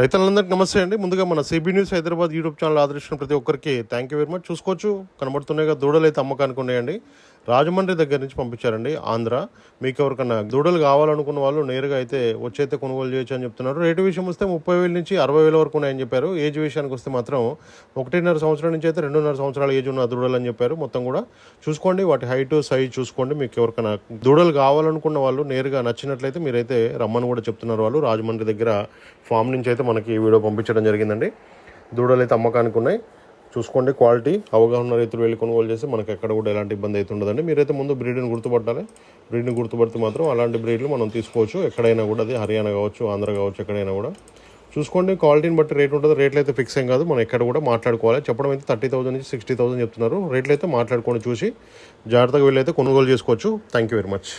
రైతులందరికీ నమస్తే అండి. ముందుగా మన CB news Hyderabad YouTube channel ఆదరించిన ప్రతి ఒక్కరికి థ్యాంక్ యూ వెరీ మచ్ చూసుకోవచ్చు కనబడుతున్నాయి దూడలు అయితే అమ్మకానికి ఉన్నాయండి. రాజమండ్రి దగ్గర నుంచి పంపించారండి ఆంధ్ర. మీకు ఎవరికన్నా దూడలు కావాలనుకున్న వాళ్ళు నేరుగా అయితే వచ్చైతే కొనుగోలు చేయొచ్చు అని చెప్తున్నారు. రేటు విషయం వస్తే ముప్పై వేల నుంచి అరవై వేల వరకు ఉన్నాయని చెప్పారు. ఏజ్ విషయానికి వస్తే మాత్రం ఒకటిన్నర సంవత్సరం నుంచి అయితే రెండున్నర సంవత్సరాల ఏజ్ ఉన్న దూడలు అని చెప్పారు. మొత్తం కూడా చూసుకోండి వాటి హైట్ సైజ్ చూసుకోండి. మీకు ఎవరికైనా దూడలు కావాలనుకున్న వాళ్ళు నేరుగా నచ్చినట్లయితే మీరైతే రమ్మని కూడా చెప్తున్నారు వాళ్ళు. రాజమండ్రి దగ్గర ఫామ్ నుంచి అయితే మనకి ఈ వీడియో పంపించడం జరిగిందండి. దూడలు అయితే అమ్మకానికి ఉన్నాయి. చూసుకోండి క్వాలిటీ అవగాహన రైతులు వెళ్ళి కొనుగోలు చేస్తే మనకి ఎక్కడ కూడా ఎలాంటి ఇబ్బంది అయితే ఉండదండి. మీరైతే ముందు బ్రీడ్ని గుర్తుపట్టాలి. బ్రీడ్ని గుర్తుపడితే మాత్రం అలాంటి బ్రీడ్లు మనం తీసుకోవచ్చు. ఎక్కడైనా కూడా అది హర్యానా కావచ్చు ఆంధ్ర కావచ్చు ఎక్కడైనా కూడా. చూసుకోండి క్వాలిటీని బట్టి రేట్ ఉంటుంది. రేట్లు అయితే ఫిక్స్ ఏం కాదు. మనం ఎక్కడ కూడా మాట్లాడుకోవాలి. చెప్పడం అయితే థర్టీ థౌసండ్ నుంచి సిక్స్టీ థౌసండ్ చెప్తున్నారు. రేట్లు అయితే మాట్లాడుకొని చూసి జాగ్రత్తగా వీళ్ళైతే కొనుగోలు చేసుకోవచ్చు. Thank you very much.